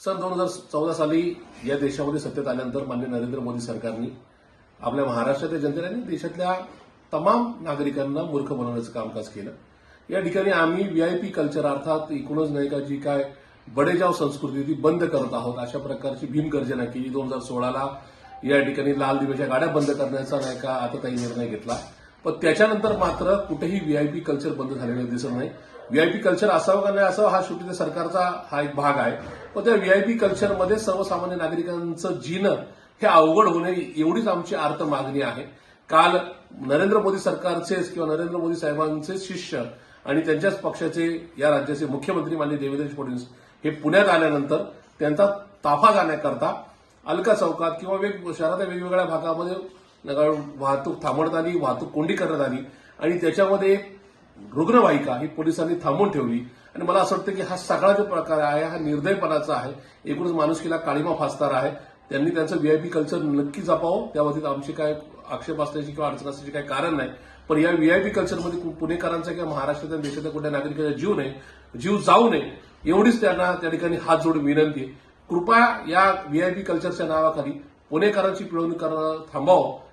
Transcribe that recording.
सन दोन हजार चौदा साली या देशामध्ये सत्तेत आल्यानंतर मान्य नरेंद्र मोदी सरकारने आपल्या महाराष्ट्रातल्या जनतेने आणि देशातल्या तमाम नागरिकांना मूर्ख बनवण्याचं कामकाज केलं. या ठिकाणी आम्ही व्हीआयपी कल्चर अर्थात एकूणच नाही का जी काय बडेजाव संस्कृती ती बंद करत आहोत अशा प्रकारची भीमगर्जना केली. दोन हजार सोळाला या ठिकाणी लाल दिव्याच्या गाड्या बंद करण्याचा नाही का आता काही निर्णय घेतला. पण त्याच्यानंतर मात्र कुठेही व्हीआयपी कल्चर बंद झालेलं दिसत नाही. व्हीआयपी कल्चर असावं का नाही असावं हा शेवटी सरकारचा हा एक भाग आहे. पण त्या व्हीआयपी कल्चरमध्ये सर्वसामान्य नागरिकांचं जीणं हे अवघड होणे एवढीच आमची आर्त मागणी आहे. काल नरेंद्र मोदी सरकारचेच किंवा नरेंद्र मोदी साहेबांचे शिष्य आणि त्यांच्याच पक्षाचे या राज्याचे मुख्यमंत्री माननीय देवेंद्र फडणवीस हे पुण्यात आल्यानंतर त्यांचा ताफा जाण्याकरता अलका चौकात किंवा वेग शहराच्या वेगवेगळ्या भागामध्ये वाहतूक थांबवण्यात आली वाहतूक कोंडी करण्यात आली आणि त्याच्यामध्ये एक रुग्णवाहिका ही पोलिसांनी थांबवून ठेवली. आणि मला असं वाटतं की हा सगळा जो प्रकार आहे हा निर्दयपणाचा आहे एकूणच माणुसकीला काळीमा फासणार आहे. त्यांनी त्यांचं व्हीआयपी कल्चर नक्की जपावं. त्या बाबतीत आमची काय आक्षेप असण्याची किंवा अडचण असण्याची काही कारण नाही. पण या व्हीआयपी कल्चरमध्ये पुणेकरांचा किंवा महाराष्ट्राच्या देशातल्या कुठल्या नागरिकांचा जीव नाही जीव जाऊ नये एवढीच त्यांना त्या ठिकाणी हात जोडून विनंती कृपया या व्हीआयपी कल्चरच्या नावाखाली पुणेकरांची पिळवणी करणं थांबावं